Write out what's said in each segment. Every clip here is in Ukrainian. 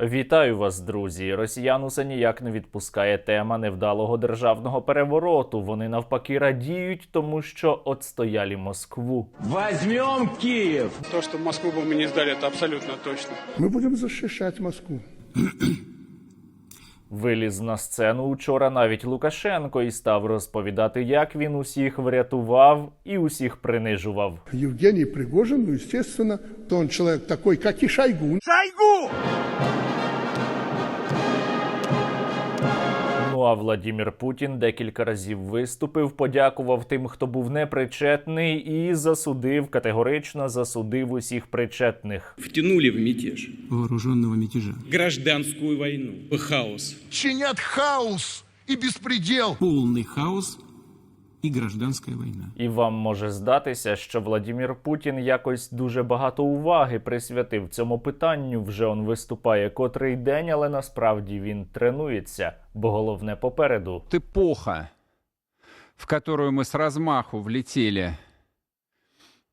Вітаю вас, друзі. Росіян усе ніяк не відпускає тема невдалого державного перевороту. Вони навпаки радіють, тому що отстояли Москву. Возьмем Киев! То, что Москву бы мы не сдали, это абсолютно точно. Мы будем защищать Москву. Виліз на сцену учора навіть Лукашенко і став розповідати, як він усіх врятував і усіх принижував. Евгений Пригожин, ну, естественно, то он человек такой, как и Шойгу. Ну А Владімір Путін декілька разів виступив, подякував тим, хто був непричетний, і засудив категорично засудив усіх причетних. втянули в мятеж, вооруженного мятежа. гражданську війну, хаос. чинять хаос і безпреділ. Повний хаос и гражданська війна. І вам може здатися, що Владімір Путін якось дуже багато уваги присвятив цьому питанню. Вже он виступає котрий день, але насправді він тренується, бо головне попереду. Типоха, в яку ми з розмаху влетели м,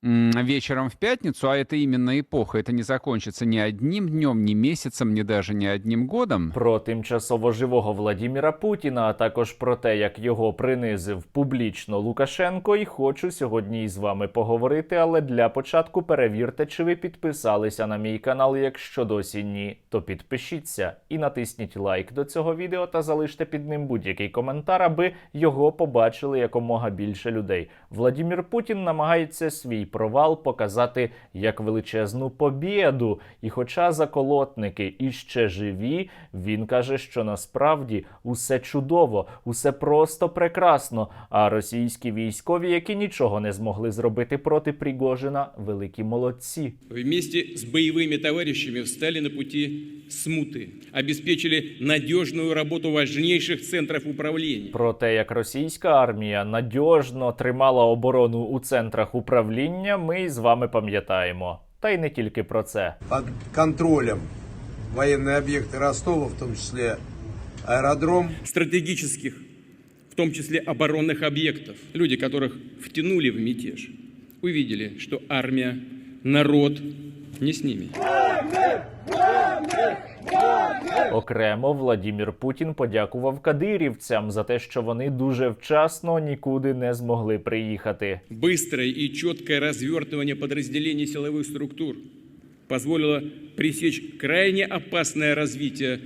вечером в пятницу, а это именно эпоха, это не закончится ни одним днем, ни месяцем, ни даже не одним годом. Про тимчасово живого Владіміра Путіна, а також про те, як його принизив публічно Лукашенко, і хочу сьогодні із вами поговорити. Але для початку перевірте, чи ви підписалися на мій канал. Якщо досі ні, то підпишіться і натисніть лайк до цього відео та залиште під ним будь-який коментар, аби його побачили якомога більше людей. Владімір Путін намагається свій провал показати як величезну побєду. І хоча заколотники іще живі, він каже, що насправді усе чудово, усе просто прекрасно. А російські військові, які нічого не змогли зробити проти Пригожина, великі молодці. Вместе с боевыми товарищами встали на пути смуты, обеспечили надежную работу важнейших центров управления. Про те, як російська армія надіжно тримала оборону у центрах управління, ми з вами пам'ятаємо. Та й не тільки про це. под контролем военные объекты Ростова, в том числе аэродром. Стратегических, в том числе оборонных объектов. Люди, которых втянули в мятеж, увидели, что армия, народ не с ними. Окремо Владімір Путін подякував кадирівцям за те, що вони дуже вчасно нікуди не змогли приїхати. Быстрое и четкое развертывание подразделений силовых структур позволило пресечь крайне опасное развитие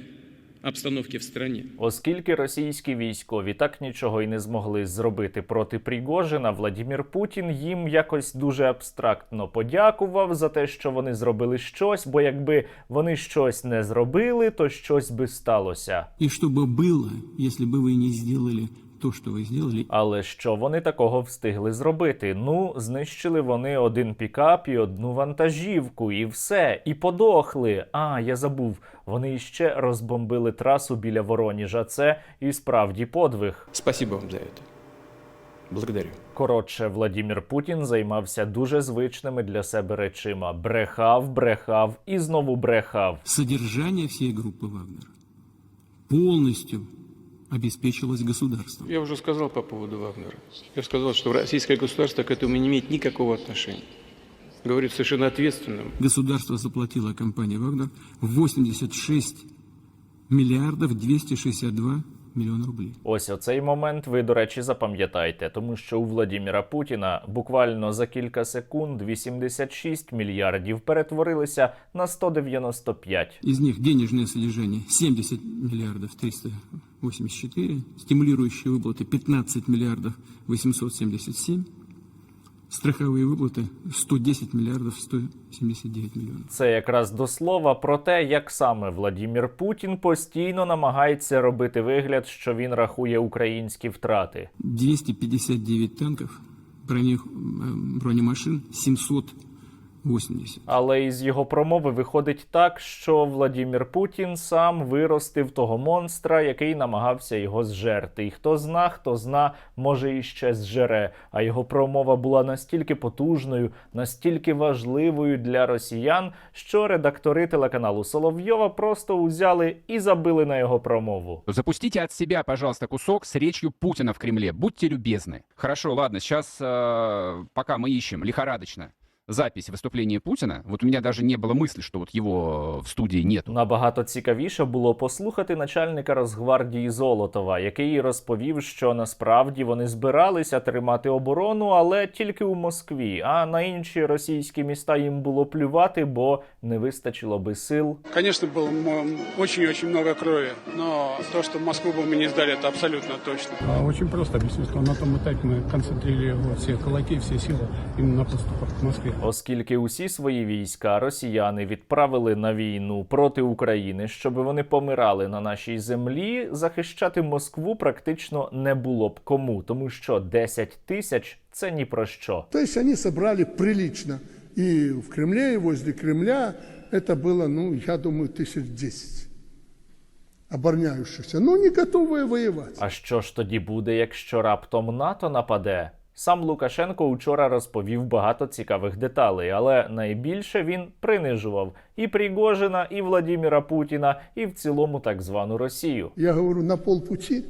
обстановки в стране. Оскільки російські військові так нічого й не змогли зробити проти Пригожина, Владімір Путін їм якось дуже абстрактно подякував за те, що вони зробили щось, бо якби вони щось не зробили, то щось би сталося. И что бы было, если бы вы не сделали то, что вы сделали, Але що вони такого встигли зробити? Ну, знищили вони один пікап і одну вантажівку, і все, і подохли. А, я забув. Вони іще розбомбили трасу біля Вороніжа. Це і справді подвиг. Спасибо вам за это. Благодарю. Коротше, Владімір Путін займався дуже звичними для себе речима: брехав, брехав і знову брехав. содержание всей группы Вагнера полностью обеспечилось государством. Я уже сказал по поводу Вагнера. Я сказал, что российское государство к этому не имеет никакого отношения. Говорит совершенно ответственным. Государство заплатило компании «Вагнер» 86 миллиардов 262 Мільйон рублів. Ось оцей момент. Ви до речі запам'ятайте, тому що у Владіміра Путіна буквально за кілька секунд 86 мільярдів перетворилися на 195. Із них денежне содержання 70 мільярдів 300 84, стимулирующие выплаты 15 миллиардов 877, страховые выплаты 110 миллиардов 179 миллионов. Це якраз до слова про те, як саме Владімір Путін постійно намагається робити вигляд, що він рахує українські втрати. 259 танків, бронемашин, 700 бронемашин 780. Але із його промови виходить так, що Владімір Путін сам виростив того монстра, який намагався його зжерти. І хто зна, хто зна, може іще зжере. А його промова була настільки потужною, настільки важливою для росіян, що редактори телеканалу Соловйова просто узяли і забили на його промову. Запустите от себя, пожалуйста, кусок с речью Путина в Кремле. Будьте любезны. Хорошо, ладно, сейчас, пока мы ищем, лихорадочно запись выступления Путина, вот у меня даже не было мысли, что вот его в студии нету. Набагато цікавіше було послухати начальника Росгвардії Золотова, який розповів, що насправді вони збиралися тримати оборону, але тільки у Москві. А на інші російські міста їм було плювати, бо не вистачило би сил. Конечно, было м- очень-очень много крови, но то, что Москву бы мы не сдали, это абсолютно точно. А, Очень просто объясню, что на том этапе мы концентрировали все кулаки, все силы именно на подступах к Москве. Оскільки усі свої війська росіяни відправили на війну проти України, щоб вони помирали на нашій землі, захищати Москву практично не було б кому, тому що 10 тисяч це ні про що. То есть они собрали прилично. И в Кремле, и возле Кремля это было, ну, я думаю, тысяч десять обороняющихся, но не готовые воевать. А що ж тоді буде, якщо раптом НАТО нападе? Сам Лукашенко учора розповів багато цікавих деталей, але найбільше він принижував і Пригожина, і Владіміра Путіна, і в цілому так звану Росію. Я говорю, на полпути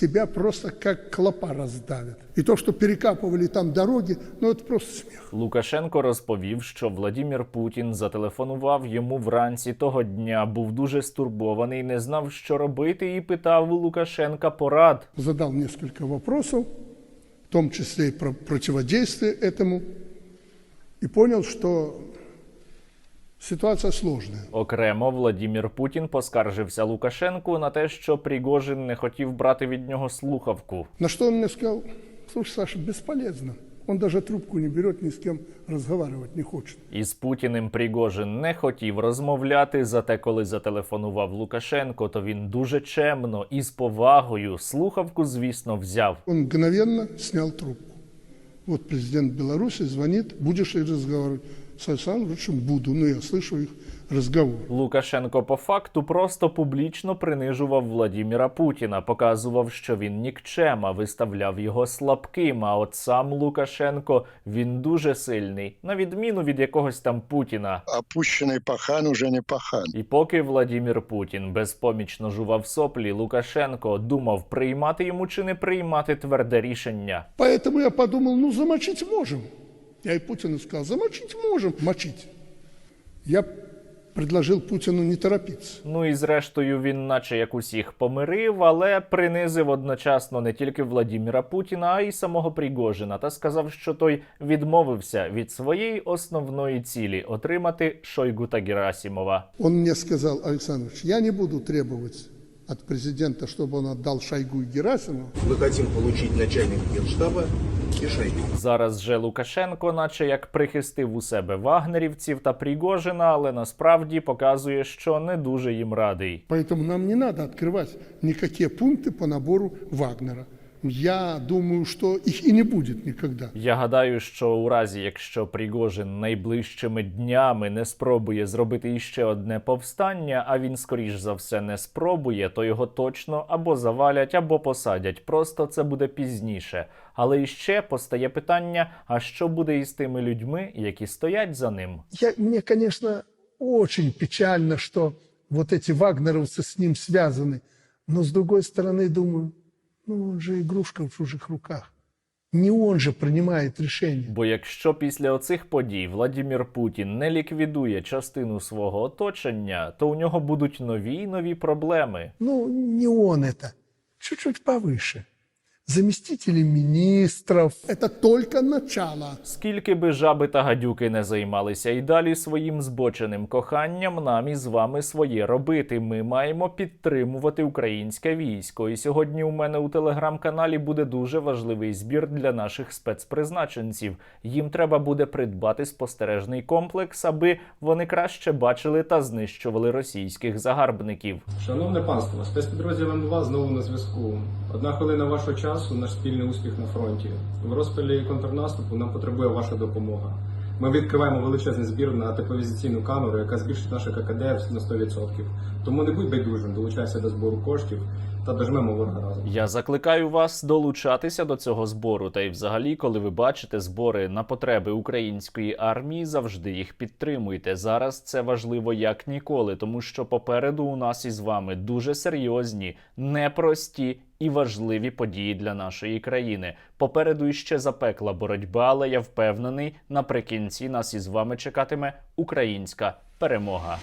тебя просто как клопа раздавят. И то, что перекапывали там дороги, ну это просто смех. Лукашенко розповів, що Владімір Путін зателефонував йому вранці того дня, був дуже стурбований, не знав, що робити, і питав у Лукашенка порад. Задал несколько вопросов, в том числе и про противодействие этому, и понял, что Ситуація сложна. Окремо Владімір Путін поскаржився Лукашенку на те, що Пригожин не хотів брати від нього слухавку. На що він мені сказав? слушай, Саша, бесполезно. Он даже трубку не берет, ни с кем разговаривать не хочет. Із Путіним Пригожин не хотів розмовляти. Зате, коли зателефонував Лукашенко, то він дуже чемно і з повагою слухавку, звісно, взяв. Он мгновенно снял трубку. Вот президент Беларуси звонит, будешь ли разговаривать с Александром Лучшим? Буду, но я слышу их разговор. Лукашенко по факту просто публічно принижував Владіміра Путіна, показував, що він нікчема, виставляв його слабким. А от сам Лукашенко він дуже сильний, на відміну від якогось там Путіна. Опущенный пахан уже не пахан. І поки Владімір Путін безпомічно жував соплі, Лукашенко думав приймати йому чи не приймати тверде рішення. Поэтому я подумал, ну замочить можем. Я и Путину сказал, замочить можем. Мочить. Я предложил Путину не торопиться. Ну і зрештою він, наче як усіх, помирив, але принизив одночасно не тільки Владіміра Путіна, а й самого Пригожина, та сказав, що той відмовився від своєї основної цілі отримати Шойгу та Герасімова. Он мне сказал, Александрович, я не буду требовать от президента, чтобы он отдал Шойгу и Герасимову. Мы хотим получить начальника генштаба и Шойгу. Зараз же Лукашенко, наче як прихистив у себе вагнерівців та Пригожина, але насправді показує, що не дуже їм радий. Поэтому нам не надо открывать никакие пункты по набору Вагнера. Я думаю, что их и не будет никогда. Я гадаю, що у разі, якщо Пригожин найближчими днями не спробує зробити іще одне повстання, а він скоріш за все не спробує, то його точно або завалять, або посадять. Просто це буде пізніше. Але іще постає питання: а що буде із тими людьми, які стоять за ним? Я, мне, конечно, очень печально, что вот эти вагнеровцы с ним связаны. Но с другой стороны, думаю, ну он же игрушка в чужих руках. Не он же приймає рішення. Бо якщо після оцих подій Владімір Путін не ліквідує частину свого оточення, то у нього будуть нові й нові проблеми. Ну, не он это. Чуть-чуть повыше. Заместители министров. Это только начало. Скільки би жаби та гадюки не займалися і далі своїм збоченим коханням, нам із вами своє робити. Ми маємо підтримувати українське військо. І сьогодні у мене у телеграм-каналі буде дуже важливий збір для наших спецпризначенців. Їм треба буде придбати спостережний комплекс, аби вони краще бачили та знищували російських загарбників. Шановне панство, спецпідрозділ М2 знову на зв'язку. Одна хвилина вашого часу, наш спільний успіх на фронті. В розпалі контрнаступу нам потребує ваша допомога. Ми відкриваємо величезний збір на тепловізиційну камеру, яка збільшить наше ККД на 100%. Тому не будь байдужим, долучайся до збору коштів та дожмемо ворога разом. Я закликаю вас долучатися до цього збору. Та й взагалі, коли ви бачите збори на потреби української армії, завжди їх підтримуйте. Зараз це важливо як ніколи, тому що попереду у нас із вами дуже серйозні, непрості і важливі події для нашої країни. Попереду іще запекла боротьба, але я впевнений, наприкінці нас із вами чекатиме українська перемога.